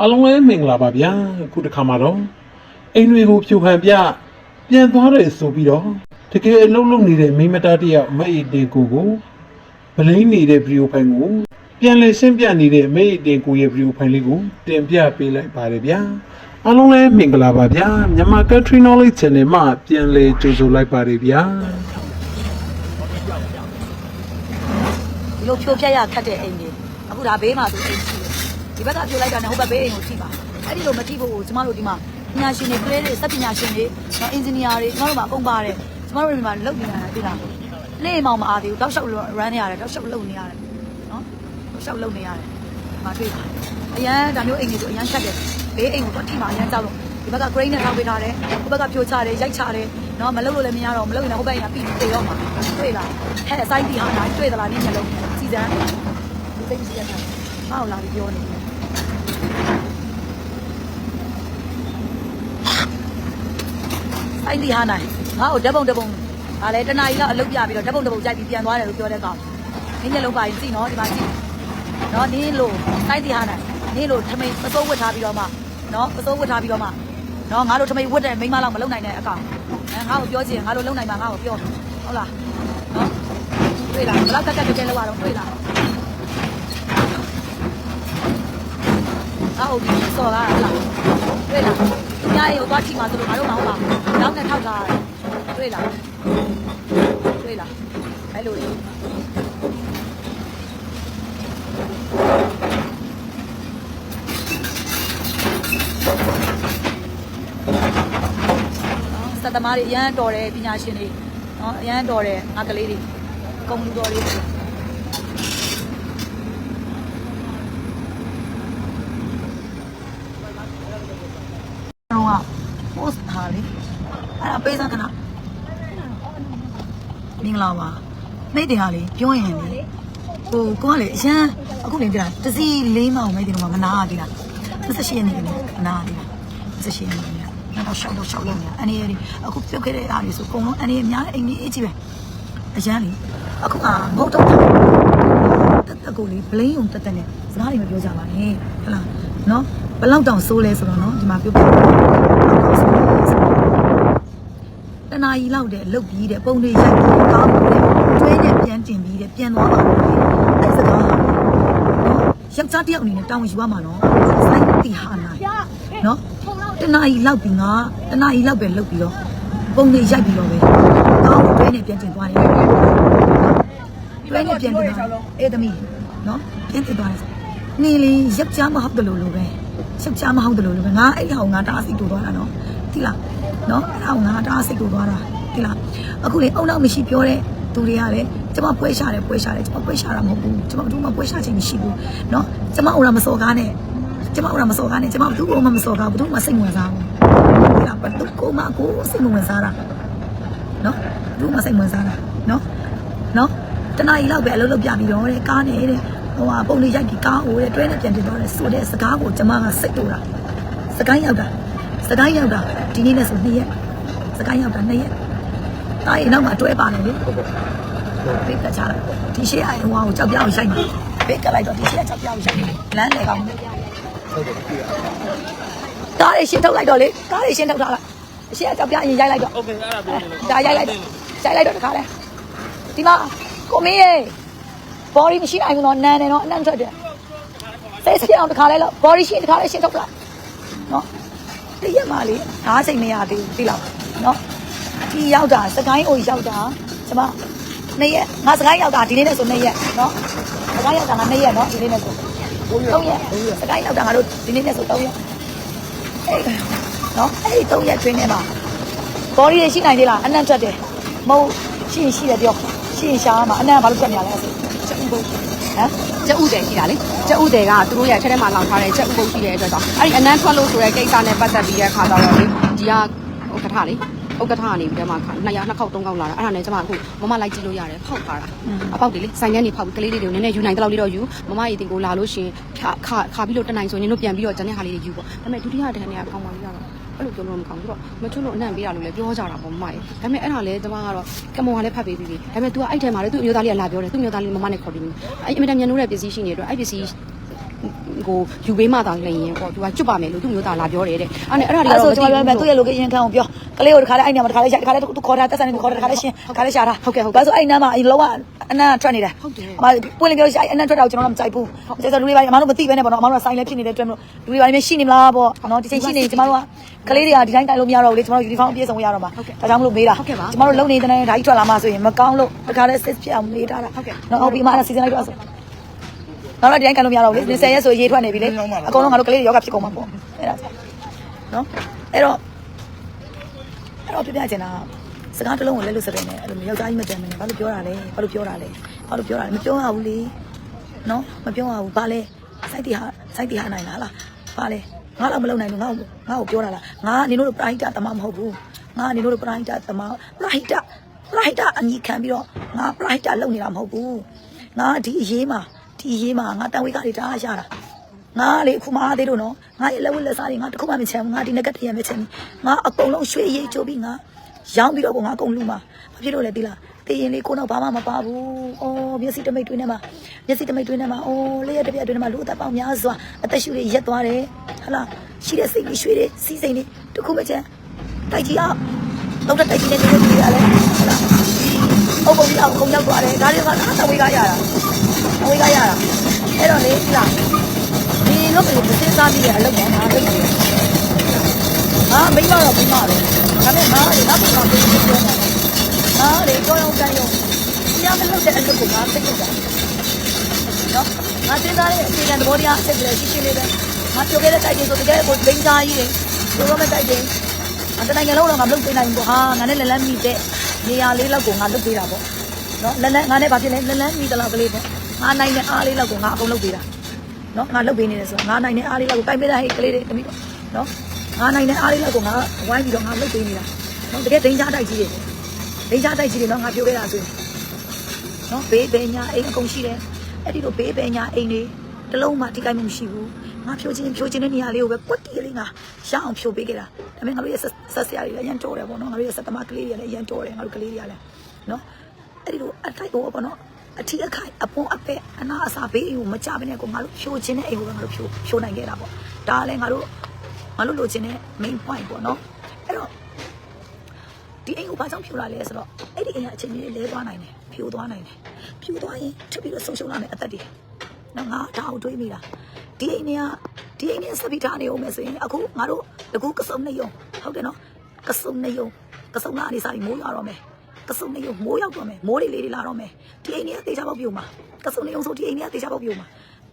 အားလုံးလည်းမင်္ဂလာပါဗျာအခုတစ်ခါမှာတော့အိမ်တွေကိုဖြူခံပြပြန်သွားတယ်ဆိုပြီးတော့တကယ်အလုံးလုံးနေတဲ့မိန်းမသားတစ်ယောက်မအိတ်တင်ကိုကိုဗလိန်နေတဲ့ဗီဒီယိုဖိုင်ကိုပြန်လည်ရှင်းပြနေတဲ့မအိတ်တင်ကိုရဲ့ဗီဒီယိုဖိုင်လေးကိုတင်ပြပေးလိုက်ပါတယ်ဗျာအားလုံးလည်းမင်္ဂလာပါဗျာမြန်မာ Country Knowledge Channel မှာပြန်လည်ကြိုဆိုလိုက်ပါတယ်ဗျာဒီလိုဖြိုးဖြက်ရခတ်တဲ့အိမ်ကြီးအခုဒါဘေးမှာဆိုအိမ်ရှိတယ် ဒီဘက်ကဖြိုးလိုက်တာနဲ့ဟိုဘက်ဘေးအိမ်ကိုထိပါအဲ့ဒီလိုမထိဖို့ကိုကျမတို့ဒီမှာပညာရှင်တွေကလေးတွေစက်ပညာရှင်တွေနော်အင်ဂျင်နီယာတွေကျမတို့မှာအကုန်ပါတယ်ကျမတို့ဒီမှာလုပ်နေတာသိလားလေမောင်မအားသေးဘူးတောက်လျှောက် run နေရတယ်တောက်လျှောက်လုပ်နေရတယ်နော်တောက်လျှောက်လုပ်နေရတယ်မတွေ့ပါအရန်ဒါမျိုးအိမ်တွေဆိုအရန်ခတ်တယ်ဘေးအိမ်ကိုတော့ထိပါအရန်ကြောက်လို့ဒီဘက်က crane နဲ့ထောက်ပေးထားတယ်ဟိုဘက်ကဖြိုးချတယ်ရိုက်ချတယ်နော်မလုပ်လို့လည်းမရတော့မလုပ်ရင်လည်းဟိုဘက်ကပြီးပြီးတော့မှာတွေ့လားဟဲ့အဆိုင်တီဟာလားတွေ့သလားနင်းမျက်လုံးစီစမ်းဒီသိစီစမ်း မအောင်လာပြီးပြောနေတယ်ဆိုင်တီဟာနိုင်ငါ့ကိုဓာတ်ပုံဓာတ်ပုံဒါလည်းတနားကြီးတော့အလုပ်ပြပြီးတော့ဓာတ်ပုံဓာတ်ပုံကြိုက်ပြီးပြန်သွားတယ်လို့ပြောတဲ့ကောင်နင်းမျက်လုံးပါရင်ကြည့်နော်ဒီမှာကြည့်နော်နင်းလို့ဆိုင်တီဟာနိုင်နင်းလို့ထမိန်ပစိုးဝတ်ထားပြီးတော့မှနော်ပစိုးဝတ်ထားပြီးတော့မှနော်ငါတို့ထမိန်ဝတ်တဲ့မိန်းမလောက်မလုံနိုင်တဲ့အကောင်အဲငါ့ကိုပြောချင်ငါတို့လုံနိုင်မှာငါ့ကိုပြောဟုတ်လားနော်တွေ့လားဘယ်လောက်ကက်ကက်ကက်ကလောက်ရတော့တွေ့လား ငါ့ဟုတ်ပြီစော်လာတာဟုတ်လားတွေ့လားသူများရေကိုသွားထိမှာဆိုလို့ငါတို့မဟုတ်ပါဘူးနောက်နဲ့ထောက်ထားရတယ်တွေ့လားတွေ့လားအဲ့လိုလေစက်သမားတွေအရန်တော်တယ်ပညာရှင်တွေနော်အရန်တော်တယ်ငါကလေးတွေကုမ္ပဏီတော်လေးတွေတော့က post ထားလေအဲ့ဒါပေးစမ်းခဏမင်္ဂလာပါမိတ်တယ်ဟာလေပြောရင်လေဟိုကိုကလေအရန်အခုနေကြတာတစီလေးမောင်မိတ်တယ်တော့မနာရသေးလား28ရက်နေနေမနာရသေးလား28ရက်နေနေတော့ရှောက်တော့ရှောက်လို့နေအနေရအခုပြုတ်ခဲ့တဲ့အားတွေဆိုအကုန်လုံးအနေအများအိမ်ကြီးအေးကြီးပဲအရန်လေအခုကမဟုတ်တော့တက်တက်ကိုလေဘလိန်ုံတက်တက်နဲ့စကားတွေမပြောကြပါနဲ့ဟုတ်လားနော်ဘယ်လောက်တောင်ဆိုးလဲဆိုတော့နော်ဒီမှာပြုတ်ပြ တနာရီလောက်တဲ့လုတ်ပြီးတဲ့ပုံတွေရိုက်ပြီးကောင်းတယ်တွဲနဲ့ပြန်တင်ပြီးတဲ့ပြန်သွားပါလို့အဲ့စကားနော်ယောက်ျားတစ်ယောက်အနေနဲ့တောင်းယူရမှာနော်စိုက်တီဟာနိုင်နော်တနာရီလောက်ပြီးငါတနာရီလောက်ပဲလုတ်ပြီးတော့ပုံတွေရိုက်ပြီးတော့ပဲကောင်းတွဲနဲ့ပြန်တင်သွားတယ်တွဲနဲ့ပြန်တင်သွားအဲ့သမီးနော်ပြန်တင်သွားတယ်နေလေယောက်ျားမဟုတ်တယ်လို့လို့ပဲယောက်ျားမဟုတ်တယ်လို့လို့ပဲငါအဲ့ဟောင်ငါတအားစိတ်တူသွားတာနော်တိလား နော်အဲ့ဟောင်ငါတအားစိတ်တူသွားတာတိလားအခုလေအုံနောက်မရှိပြောတဲ့သူတွေကလည်းကျမပွဲရှာတယ်ပွဲရှာတယ်ကျမပွဲရှာတာမဟုတ်ဘူးကျမတို့မှပွဲရှာခြင်းမရှိဘူးနော်ကျမအိုရာမစော်ကားနဲ့ကျမအိုရာမစော်ကားနဲ့ကျမဘယ်သူ့မှမစော်ကားဘူးဘယ်သူမှစိတ်ဝင်စားဘူးတိလားဘယ်သူကိုမှကိုစိတ်ဝင်စားတာနော်ဘယ်သူမှစိတ်ဝင်စားတာနော်နော်တနားရီလောက်ပဲအလုပ်လုပ်ပြပြီးတော့တဲ့ကားနဲ့တဲ့ဟိုဟာပုံလေးရိုက်ပြီးကားဟိုတဲ့တွဲနဲ့ပြန်တင်တော့တဲ့ဆိုတဲ့စကားကိုကျမကစိတ်တူတာစကိုင်းရောက်တာ စကိုင်းရောက်တာဒီနေ့နဲ့ဆို2ရက်စကိုင်းရောက်တာ2ရက်တားရင်နောက်မှာတွဲပါနေလေဘေးကချလိုက်ဒီရှေ့အရင်ဟိုကိုကြောက်ပြောင်းရှိုက်နေဘေးကလိုက်တော့ဒီရှေ့ကကြောက်ပြောင်းရှိုက်နေလမ်းလေကောင်းကားလေးရှင်းထုတ်လိုက်တော့လေကားလေးရှင်းထုတ်ထားလိုက်အရှေ့ကကြောက်ပြောင်းရင်ရိုက်လိုက်တော့ โอเคအဲ့ဒါပြောနေလို့ ဒါရိုက်လိုက်ရိုက်လိုက်တော့တခါလဲဒီမှာကိုမင်းရေ body မရှိနိုင်ဘူးနော်နန်းတယ်နော်အနံ့ထွက်တယ်စိတ်ဖြစ်အောင်တခါလဲလို့ body ရှိတခါလဲရှင်းထုတ်လိုက်နော် တရက်မှလေအားစိတ်မရသေးဘူးသိလားနော်ဒီရောက်တာစကိုင်းအိုရောက်တာကျွန်မနှစ်ရက်ငါစကိုင်းရောက်တာဒီနေ့နဲ့ဆိုနှစ်ရက်နော်စကိုင်းရောက်တာငါနှစ်ရက်နော်ဒီနေ့နဲ့ဆိုသုံးရက်စကိုင်းရောက်တာငါတို့ဒီနေ့နဲ့ဆိုသုံးရက်အဲ့နော်အဲ့ဒီသုံးရက်တွင်းထဲမှာ body ရရှိနိုင်သေးလားအနံ့ထွက်တယ်မဟုတ်ရှိရင်ရှိတယ်ပြောရှိရင်ရှားမှာအနံ့ဘာလို့ထွက်နေရလဲအဲ့ဒါချက်ဥပုတ်ဟမ်ကျက်ဥတယ်ရှိတာလေ ကျက်ဥတယ်ကသူတို့ရဲ့ထဲထဲမှာလောင်ထားတဲ့ကျက်ဥပုတ်ရှိတဲ့အတွက်ကြောင့်အဲ့ဒီအနမ်းထွက်လို့ဆိုတဲ့ကိစ္စနဲ့ပတ်သက်ပြီးတဲ့ခါကျတော့လေဒီကဥက္ကဋ္ဌလေဥက္ကဋ္ဌကနေပြီးတော့မှနှစ်ရနှစ်ခေါက်သုံးခေါက်လာတာအဲ့ဒါနဲ့ကျမအခုမမလိုက်ကြည့်လို့ရတယ်ဖောက်ထားတာအပေါက်တွေလေဆိုင်ထဲနေဖောက်ကလေးလေးတွေကိုနည်းနည်းယူနိုင်တဲ့လောက်လေးတော့ယူမမရေတင်ကိုလာလို့ရှင်ခါခါခါပြီးလို့တနိုင်ဆိုရင်တို့ပြန်ပြီးတော့ကျန်တဲ့ဟာလေးတွေယူပေါ့ဒါပေမဲ့ဒုတိယတန်းနဲ့အကောင်ပါလေးကတော့ အဲ့လိုပြောလို့မကောင်းဘူးတော့မချွတ်လို့အနံ့ပေးတာလို့လည်းပြောကြတာပေါ့မမရေဒါပေမဲ့အဲ့ဒါလည်းကျမကတော့ကမောကလည်းဖတ်ပေးပြီးပြီဒါပေမဲ့ तू ကအဲ့ထဲမှာလေသူ့မျိုးသားလေးကလာပြောတယ်သူ့မျိုးသားလေးမမနဲ့ခေါ်ပြီးပြီအဲ့အင်မတန်မြန်လို့တဲ့ပစ္စည်းရှိနေတဲ့အတွက်အဲ့ပစ္စည်း ကိုယူပေးမှသာလျင်ပေါ့သူကကျွတ်ပါမယ်လို့သူမျိုးသားလာပြောတယ်တဲ့အဲ့နဲ့အဲ့ဒါတွေအဲ့တော့ဆိုကျွန်တော်ပြောမယ်သူ့ရဲ့ location ခန့်အောင်ပြောကလေးကိုတခါလေးအဲ့ညမှာတခါလေးရှာတခါလေးသူခေါ်တာတက်ဆိုင်ကိုခေါ်တာတခါလေးရှင်းတခါလေးရှာတာဘာဆိုအဲ့နားမှာအလောကအနံ့ထွက်နေတာအမပွင့်လင်းပြောရှာအနံ့ထွက်တာကိုကျွန်တော်တို့မကြိုက်ဘူးကျေဆိုလူတွေပါအမတို့မသိပဲနဲ့ပေါ့နော်အမတို့ကဆိုင်လဲဖြစ်နေတဲ့အတွက်မလို့လူတွေပါနေရှိနေမလားပေါ့နော်ဒီချိန်ရှိနေကျွန်တော်တို့ကကလေးတွေကဒီတိုင်းတိုင်လို့မရတော့ဘူးလေကျွန်တော်တို့ uniform အပြည့်စုံရတော့မှာဒါကြောင့်မလို့မေးတာကျွန်တော်တို့လုံနေတဲ့တိုင်းဓာတ်ထွက်လာမှဆိုရင်မကောင်းလို့တခါလေး sit ဖြစ်အောင်မေးတာနော်ဟုတ်ပြီအမအဲ့ဒါစီစဉ်လိုက်တော့ဆို နောက်တော့ဒီတိုင်းကန်လို့မရတော့ဘူးလေ20ရက်ဆိုရေးထွက်နေပြီလေအကုန်လုံးငါတို့ကလေးတွေယောဂဖြစ်ကုန်မှာပေါ့အဲ့ဒါနော်အဲ့တော့အဲ့တော့ပြပြချင်တာစကားတစ်လုံးကိုလဲလို့စတဲ့နဲ့အဲ့လိုမျိုးယောက်ျားကြီးမတန်မနဲ့ဘာလို့ပြောတာလဲဘာလို့ပြောတာလဲဘာလို့ပြောတာလဲမပြောရဘူးလေနော်မပြောရဘူးဘာလဲစိုက်တီဟာစိုက်တီဟာနိုင်လားလားဘာလဲငါတော့မလုပ်နိုင်ဘူးငါ့ကိုငါ့ကိုပြောတာလားငါနေလို့ပရိုက်တာတမမဟုတ်ဘူးငါနေလို့ပရိုက်တာတမပရိုက်တာပရိုက်တာအညီခံပြီးတော့ငါပရိုက်တာလုပ်နေတာမဟုတ်ဘူးငါဒီအရေးမှာ ဒီအရေးမှာငါတန်ဝေးကတွေတအားရတာငါလေအခုမှအားသေးလို့နော်ငါရဲ့လက်ဝက်လက်စားတွေငါတခုမှမချမ်းဘူးငါဒီနက်ကတည်းကမချမ်းဘူးငါအကုန်လုံးရွှေရိတ်ချိုးပြီးငါရောင်းပြီးတော့ကိုငါအကုန်လုံးမှာဘာဖြစ်လို့လဲသိလားတည်ရင်လေးကိုတော့ဘာမှမပါဘူးအော်မျက်စိတမိတ်တွင်းထဲမှာမျက်စိတမိတ်တွင်းထဲမှာအော်လေးရတစ်ပြက်တွင်းထဲမှာလူအသက်ပေါင်းများစွာအသက်ရှူတွေရက်သွားတယ်ဟလာရှိတဲ့စိတ်ကြီးရွှေတွေစီးစိမ်တွေတခုမှချမ်းတိုက်ကြီးအောင်တော့တိုက်ကြီးနဲ့နေလို့ရတယ်ဟလာအုပ်ပုံကြီးအောင်ခုံရောက်သွားတယ်ဒါတွေကငါတဝေးကရတာ တဝေးကရတာအဲ့တော့လေဒီလားဒီလုပ်ပြီးမစစားပြီးရအလုပ်တော့ငါလုပ်တယ်။ငါမိမတော့မိမပဲ။ဒါပေမဲ့ငါလေငါ့ဘုရားကိုပြောနေတာ။ငါလေကြောင်းကြောင်းတိုင်းရော။ညမလုပ်တဲ့အလုပ်ကိုငါသိကြတာ။နော်။ငါစစားရဲ့အခြေခံသဘောတရားအချက်တွေရှိရှိလေးပဲ။ငါပြောခဲ့တဲ့တိုက်ကြီးဆိုတကယ်ကိုလိမ့်သားကြီးတွေပြောရမယ့်တိုက်ကြီး။အတနိုင်ငံလုံးတော့ငါမလုပ်ပေးနိုင်ဘူး။ဟာငါနဲ့လက်လက်မိတဲ့နေရာလေးလောက်ကိုငါလုပ်ပေးတာပေါ့။နော်လက်လက်ငါနဲ့ဘာဖြစ်လဲလက်လက်မိတလောက်ကလေးပေါ့။ ငါနိုင်တဲ့အားလေးလောက်ကိုငါအကုန်လုပ်ပေးတာ။နော်ငါလုတ်ပေးနေတယ်ဆိုတော့ငါနိုင်တဲ့အားလေးလောက်ကိုတိုင်ပေးတာဟဲ့ကလေးတွေတမိတော့နော်ငါနိုင်တဲ့အားလေးလောက်ကိုငါဝိုင်းပြီးတော့ငါလုတ်ပေးနေတာနော်တကယ်ဒိန်းချတိုက်ကြီးတွေဒိန်းချတိုက်ကြီးတွေနော်ငါပြောခဲ့တာဆိုရင်နော်ဘေးဘေးညာအိမ်အကုန်ရှိတယ်အဲ့ဒီလိုဘေးဘေးညာအိမ်တွေတစ်လုံးမှထိခိုက်မှုမရှိဘူးငါဖြိုချင်းဖြိုချင်းတဲ့နေရာလေးကိုပဲကွက်တီလေးငါရအောင်ဖြိုပေးခဲ့တာဒါပေမဲ့ငါတို့ရဲ့ဆက်ဆရာတွေလည်းအရင်တော်တယ်ပေါ့နော်ငါတို့ရဲ့ဆက်သမားကလေးတွေလည်းအရင်တော်တယ်ငါတို့ကလေးတွေကလည်းနော်အဲ့ဒီလိုအထိုက်တော့ပေါ့နော် အထီးအခိုင်အပွန်အပက်အနာအစာဘေးအိမ်ကိုမကြဘဲနဲ့ကိုငါတို့ဖြိုခြင်းတဲ့အိမ်ကိုပဲငါတို့ဖြိုဖြိုနိုင်ခဲ့တာပေါ့ဒါလည်းငါတို့ငါတို့လိုချင်တဲ့ main point ပေါ့နော်အဲ့တော့ဒီအိမ်ကိုဘာကြောင့်ဖြိုလာလဲဆိုတော့အဲ့ဒီအိမ်ကအချိန်ကြီးလဲသွားနိုင်တယ်ဖြိုသွားနိုင်တယ်ဖြိုသွားရင်ထပ်ပြီးတော့ဆုံးရှုံးလာမယ်အသက်တွေနော်ငါဒါကိုတွေးမိတာဒီအိမ်เนี่ยဒီအိမ်เนี่ยစပီထားနေအောင်မယ်ဆိုရင်အခုငါတို့တကူကစုံနေရုံဟုတ်တယ်နော်ကစုံနေရုံကစုံလာနေစားပြီးမိုးရတော့မယ် ကစုံနေရုံမိုးရောက်တော့မယ်မိုးလေးလေးတွေလာတော့မယ်ဒီအိမ်ကြီးကတေချာပေါက်ပြုံမှာကစုံနေရုံဆိုဒီအိမ်ကြီးကတေချာပေါက်ပြုံမှာ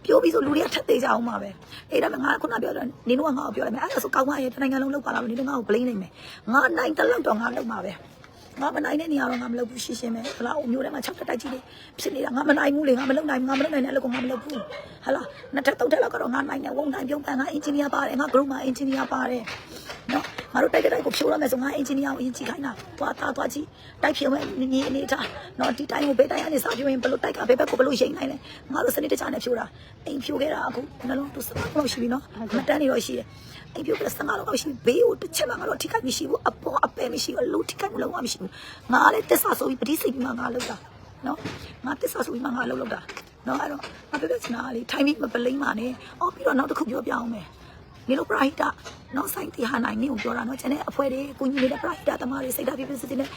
ပြောပြီးဆိုလူတွေကထက်သေးကြအောင်ပါပဲအဲ့ဒါမှငါခုနပြောတယ်နင်တို့ကငါ့ကိုပြောလိုက်မယ်အဲ့ဒါဆိုကောင်းမရဲ့တနိုင်ငံလုံးလောက်ပါလားနင်တို့ငါ့ကို blame နိုင်မယ်ငါနိုင်တဲ့လောက်တော့ငါလောက်မှာပဲငါမနိုင်တဲ့နေရာတော့ငါမလုပ်ဘူးရှင်းရှင်းပဲဟလာအမျိုးထဲမှာ6တက်တိုက်ကြီးတွေဖြစ်နေတာငါမနိုင်ဘူးလေငါမလုပ်နိုင်ဘူးငါမလုပ်နိုင်တဲ့အလုပ်ကိုငါမလုပ်ဘူးဟလာနှစ်ထပ်သုံးထပ်လောက်ကတော့ငါနိုင်တယ်ဝုံနိုင်ပြုံးပန်ငါအင်ဂျင်နီယာပါတယ်ငါ group မှာအင်ဂျင်နီယာပါတယ်နော် ငါတို့တိုက်တဲ့တိုက်ကိုဖြိုးရမယ်ဆိုငါအင်ဂျင်နီယာကိုအရင်ကြည့်ခိုင်းတာသွားသားသွားကြည့်တိုက်ဖြိုးမယ်ညီအနေထားနော်ဒီတိုင်းကိုဘယ်တိုင်းကနေစဖြိုးရင်ဘယ်လိုတိုက်ကဘယ်ဘက်ကိုဘယ်လိုရိတ်နိုင်လဲငါတို့စနစ်တကျနဲ့ဖြိုးတာအိမ်ဖြိုးခဲ့တာအခုနှလုံးသူစကားလောက်ရှိပြီနော်မတန်းနေတော့ရှိတယ်အိမ်ဖြိုးခဲ့စကားလောက်ရှိဘေးကိုတစ်ချက်မှငါတို့ထိခိုက်မရှိဘူးအပေါ်အပယ်မရှိဘူးအလို့ထိခိုက်မလုံးဝမရှိဘူးငါလည်းတက်ဆာဆိုပြီးပတိစိတ်ပြီးမှငါလောက်တာနော်ငါတက်ဆာဆိုပြီးမှငါလောက်လောက်တာနော်အဲ့တော့ငါပြောပြချင်တာလေထိုင်ပြီးမပလိမ့်ပါနဲ့အော်ပြီးတော့နောက်တစ်ခုပြောပြအောင်မယ် နေလို့ပရိုက်တာနော်ဆိုင်တီဟာနိုင်နေကိုပြောတာနော်ကျန်တဲ့အဖွဲတွေကုညီနေတဲ့ပရိုက်တာသမားတွေစိတ်ဓာတ်ပြပြစစ်စစ်နဲ့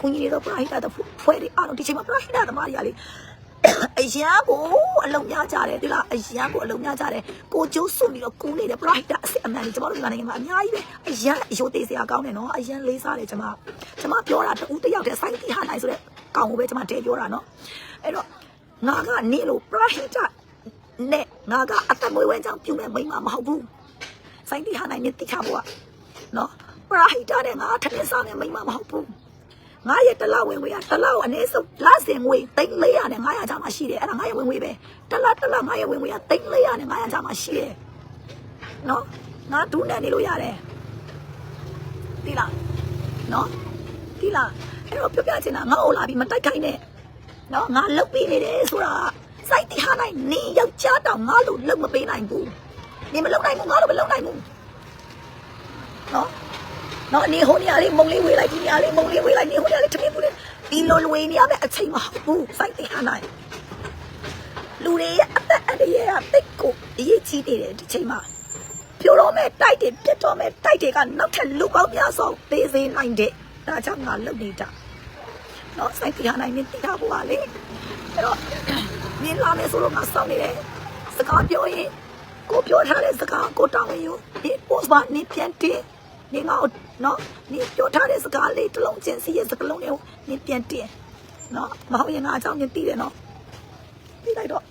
ကုညီနေတော့ပရိုက်တာတဲ့ဖွဲတွေအားလုံးဒီချိန်မှာပရိုက်တာသမားတွေကလေအရန်ကိုအလုံးများကြတယ်ဒီလားအရန်ကိုအလုံးများကြတယ်ကိုကျိုးစွန်ပြီးတော့ကူးနေတဲ့ပရိုက်တာအစ်အမှန်ကြီးကျမတို့ဒီနိုင်ငံမှာအများကြီးပဲအရန်ရိုသေးစရာကောင်းတယ်နော်အရန်လေးစားတယ်ကျမကျမပြောတာတူတယောက်တည်းဆိုင်တီဟာနိုင်ဆိုတဲ့ကောင်ကိုပဲကျမတဲပြောတာနော်အဲ့တော့ငါကနေလို့ပရိုက်တာနဲ့ငါကအသက်မွေးဝဲကြောင်ပြုမဲ့မိန်းမမဟုတ်ဘူး စိုင်းတီဟာနိုင်နေတိချဖို့ကနော်ပရာဟိတတဲ့ငါထမင်းစားနေမိမမဟုတ်ဘူးငါရဲ့တလဝင်ဝေးကတလကိုအနည်းဆုံးလစင်ငွေ300နဲ့900ချာမှရှိတယ်အဲ့ဒါငါရဲ့ဝင်ဝေးပဲတလတလငါရဲ့ဝင်ဝေးက300နဲ့900ချာမှရှိတယ်နော်ငါဒူးနဲ့နေလို့ရတယ်ဒီလားနော်ဒီလားအဲ့တော့ပြောပြချင်တာငါ့အိုလာပြီးမတိုက်ခိုင်းနဲ့နော်ငါလုတ်ပေးနေတယ်ဆိုတာစိုက်တီဟာနိုင်နေယောက်ျားတောင်ငါလို့လုတ်မပေးနိုင်ဘူး နေမလုံနိုင်ဘူးငါတို့မလုံနိုင်ဘူးနော်နော်အနေဟိုနေရာလေးမုံလေးဝေးလိုက်ဒီနေရာလေးမုံလေးဝေးလိုက်နေဟိုနေရာလေးတမင်ပူလေးဒီလိုလွေးနေရမယ့်အချိန်မဟုတ်ဘူးစိုက်တဲ့ဟာနိုင်လူတွေရဲ့အသက်အန္တရာယ်ကတိတ်ကိုအရေးကြီးနေတယ်ဒီချိန်မှာပြိုတော့မဲ့တိုက်တယ်ပြတ်တော့မဲ့တိုက်တွေကနောက်ထပ်လူပေါင်းများစွာသေးသေးနိုင်တဲ့ဒါကြောင့်ငါလုပ်နေတာတော့စိုက်ပြနိုင်နေတိတာဘူးပါလေအဲ့တော့နင်းလာမယ်ဆိုတော့ငါစောင့်နေတယ်စကားပြောရင် ကိုပြောထားတဲ့စကားကိုတောင်းရင်ဒီ post မှာနင်းပြန်တင်နင်းငါနော်နင်းပြောထားတဲ့စကားလေးတစ်လုံးချင်းစီရဲ့စကားလုံးတွေကိုနင်းပြန်တင်နော်မဟုတ်ရင်ငါအကြောင်းနင်းသိတယ်နော်သိလိုက်တော့